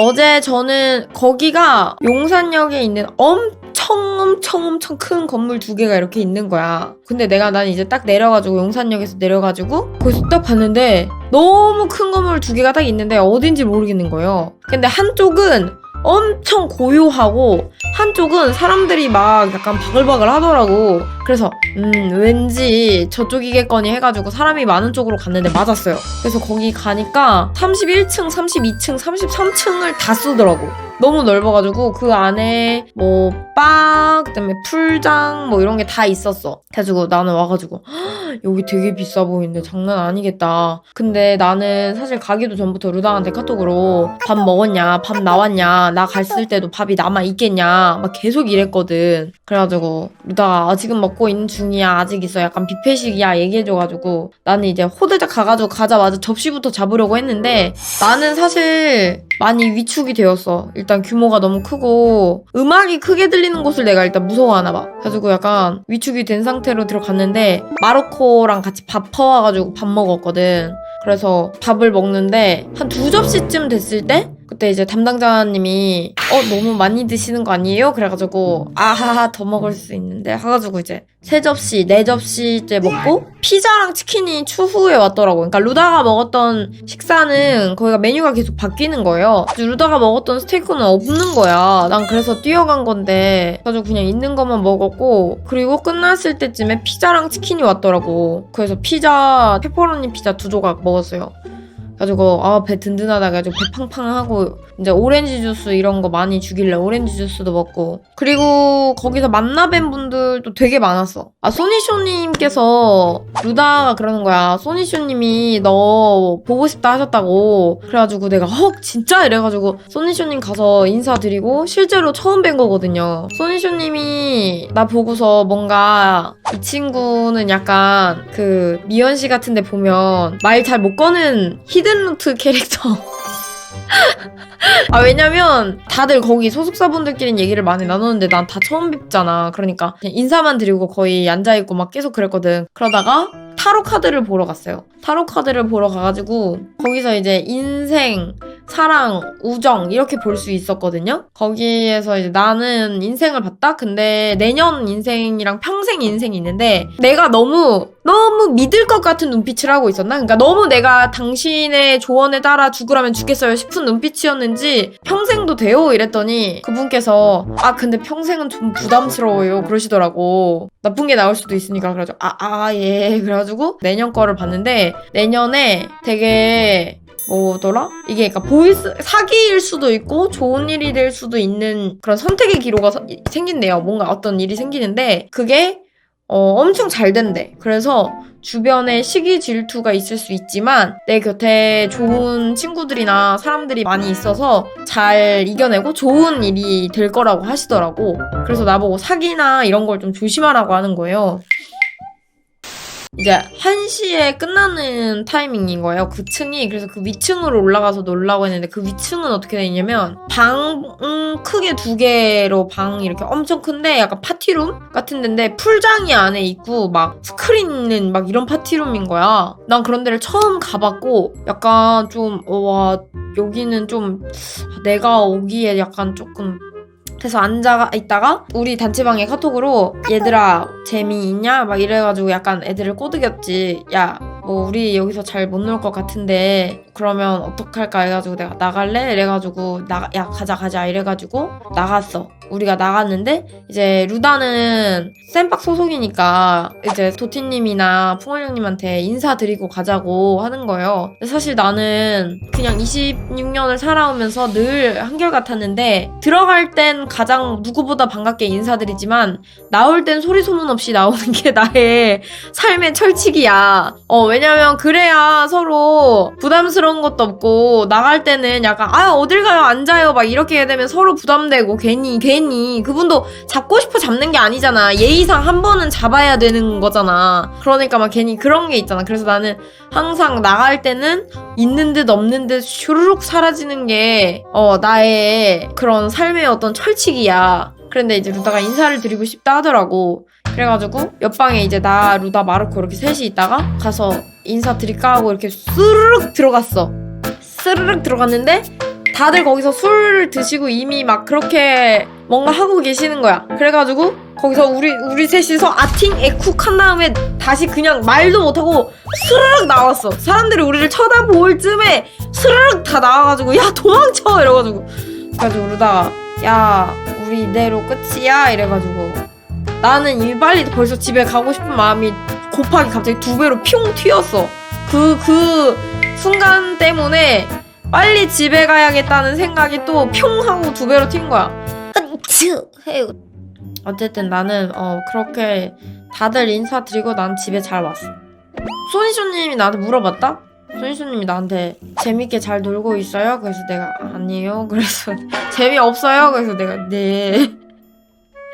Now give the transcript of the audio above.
어제 저는 거기가 용산역에 있는 엄청 엄청 엄청 큰 건물 두 개가 이렇게 있는 거야. 근데 내가 난 이제 딱 내려가지고 용산역에서 내려가지고 거기서 딱 봤는데 너무 큰 건물 두 개가 딱 있는데 어딘지 모르겠는 거예요. 근데 한쪽은 엄청 고요하고 한쪽은 사람들이 막 약간 바글바글 하더라고. 그래서 음 왠지 저쪽이겠거니 해가지고 사람이 많은 쪽으로 갔는데 맞았어요. 그래서 거기 가니까 31층, 32층, 33층을 다 쓰더라고. 너무 넓어가지고 그 안에 뭐 바, 그다음에 풀장 뭐 이런 게 다 있었어. 그래가지고 나는 와가지고 "헉, 여기 되게 비싸 보이는데 장난 아니겠다. 근데 나는 사실 가기도 전부터 루당한테 카톡으로 밥 먹었냐, 밥 나왔냐, 나 갔을 때도 밥이 남아 있겠냐 막 계속 이랬거든. 그래가지고 루다가 아직은 먹고 있는 중이야, 아직 있어, 약간 뷔페식이야 얘기해줘가지고 나는 이제 호대작 가가지고 가자마자 접시부터 잡으려고 했는데 나는 사실 많이 위축이 되었어. 일단 규모가 너무 크고 음악이 크게 들리는 곳을 내가 일단 무서워하나 봐. 그래가지고 약간 위축이 된 상태로 들어갔는데 마르코랑 같이 밥 퍼와가지고 밥 먹었거든. 그래서 밥을 먹는데 한 두 접시쯤 됐을 때 그때 이제 담당자님이 어 너무 많이 드시는 거 아니에요? 그래가지고 아하하 더 먹을 수 있는데 해가지고 이제 세 접시 네 접시째 먹고 피자랑 치킨이 추후에 왔더라고. 그러니까 루다가 먹었던 식사는 거기가 메뉴가 계속 바뀌는 거예요. 루다가 먹었던 스테이크는 없는 거야. 난 그래서 뛰어간 건데 그래가지고 그냥 있는 것만 먹었고 그리고 끝났을 때쯤에 피자랑 치킨이 왔더라고. 그래서 피자 페퍼로니 피자 두 조각 먹었어요. 가지고 아 배 든든하다 가지고 배 팡팡하고 이제 오렌지 주스 이런 거 많이 주길래. 오렌지 주스도 먹고. 그리고 거기서 만나뵌 분들도 되게 많았어. 아 소니쇼님께서 루다가 그러는 거야. 소니쇼님이 너 보고 싶다 하셨다고. 그래가지고 내가 헉 진짜? 이래가지고 소니쇼님 가서 인사드리고 실제로 처음 뵌 거거든요. 소니쇼님이 나 보고서 뭔가 이 친구는 약간 그 미연 씨 같은데 보면 말 잘 못 거는 히든 루트 캐릭터. 아 왜냐면 다들 거기 소속사분들끼리는 얘기를 많이 나누는데 난 다 처음 뵙잖아. 그러니까 그냥 인사만 드리고 거의 앉아 있고 막 계속 그랬거든. 그러다가 타로 카드를 보러 갔어요. 타로 카드를 보러 가가지고 거기서 이제 인생, 사랑, 우정 이렇게 볼 수 있었거든요. 거기에서 이제 나는 인생을 봤다. 근데 내년 인생이랑 평생 인생이 있는데 내가 너무 너무 믿을 것 같은 눈빛을 하고 있었나? 그러니까 너무 내가 당신의 조언에 따라 죽으라면 죽겠어요 싶은 눈빛이었는지 평생도 돼요 이랬더니 그분께서 아 근데 평생은 좀 부담스러워요 그러시더라고 나쁜 게 나올 수도 있으니까 그래가지고 아아 예 그래가지고 내년 거를 봤는데 내년에 되게 뭐더라? 이게 그러니까 보이스 사기일 수도 있고 좋은 일이 될 수도 있는 그런 선택의 기로가 서- 생긴대요. 뭔가 어떤 일이 생기는데 그게 어, 엄청 잘 된대. 그래서 주변에 시기 질투가 있을 수 있지만 내 곁에 좋은 친구들이나 사람들이 많이 있어서 잘 이겨내고 좋은 일이 될 거라고 하시더라고. 그래서 나보고 사기나 이런 걸 좀 조심하라고 하는 거예요. 이제 1시에 끝나는 타이밍인 거예요. 그 층이. 그래서 그 위층으로 올라가서 놀라고 했는데 그 위층은 어떻게 되냐면 방 음, 크게 두 개로 방이 이렇게 엄청 큰데 약간 파티룸 같은 데인데 풀장이 안에 있고 막 스크린 있는 막 이런 파티룸인 거야. 난 그런 데를 처음 가봤고 약간 좀 와 여기는 좀 내가 오기에 약간 조금 그래서 앉아 있다가 우리 단체방에 카톡으로 얘들아 재미있냐? 막 이래가지고 약간 애들을 꼬드겼지. 야, 뭐 우리 여기서 잘 못 놀 것 같은데 그러면 어떡할까 해가지고 내가 나갈래? 이래가지고 나, 야 가자 가자 이래가지고 나갔어. 우리가 나갔는데 이제 루다는 쌤박 소속이니까 이제 도티님이나 풍월 형님한테 인사드리고 가자고 하는 거예요. 사실 나는 그냥 26년을 살아오면서 늘 한결같았는데 들어갈 땐 가장 누구보다 반갑게 인사드리지만 나올 땐 소리 소문 없이 나오는 게 나의 삶의 철칙이야. 어, 왜냐면 그래야 서로 부담스러 운 것도 없고 나갈 때는 약간 아, 어딜 가요? 앉아요. 막 이렇게 되면 서로 부담되고 괜히 괜히 그분도 잡고 싶어 잡는 게 아니잖아. 예의상 한 번은 잡아야 되는 거잖아. 그러니까 막 괜히 그런 게 있잖아. 그래서 나는 항상 나갈 때는 있는 듯 없는 듯 슈르륵 사라지는 게 어, 나의 그런 삶의 어떤 철칙이야. 그런데 이제 루다가 인사를 드리고 싶다 하더라고. 그래가지고 옆방에 이제 나 루다 마르코 이렇게 셋이 있다가 가서 인사 드릴까 하고 이렇게 스르륵 들어갔어. 스르륵 들어갔는데 다들 거기서 술 드시고 이미 막 그렇게 뭔가 하고 계시는 거야. 그래가지고 거기서 우리 우리 셋이서 아팅 에쿡 한 다음에 다시 그냥 말도 못하고 스르륵 나왔어. 사람들이 우리를 쳐다볼 쯤에 스르륵 다 나와가지고 야 도망쳐 이래가지고 그래가지고 그러다가 야 우리 이대로 끝이야 이래가지고 나는 이미 빨리 벌써 집에 가고 싶은 마음이 곱하기 갑자기 두 배로 핑 튀었어. 그 그 순간 때문에 빨리 집에 가야겠다는 생각이 또뿅 하고 두 배로 튄 거야. 어쨌든 나는 어 그렇게 다들 인사드리고 난 집에 잘 왔어. 소니쇼님이 나한테 물어봤다? 소니쇼님이 나한테 재밌게 잘 놀고 있어요? 그래서 내가 아니요. 그래서 재미없어요? 그래서 내가 네.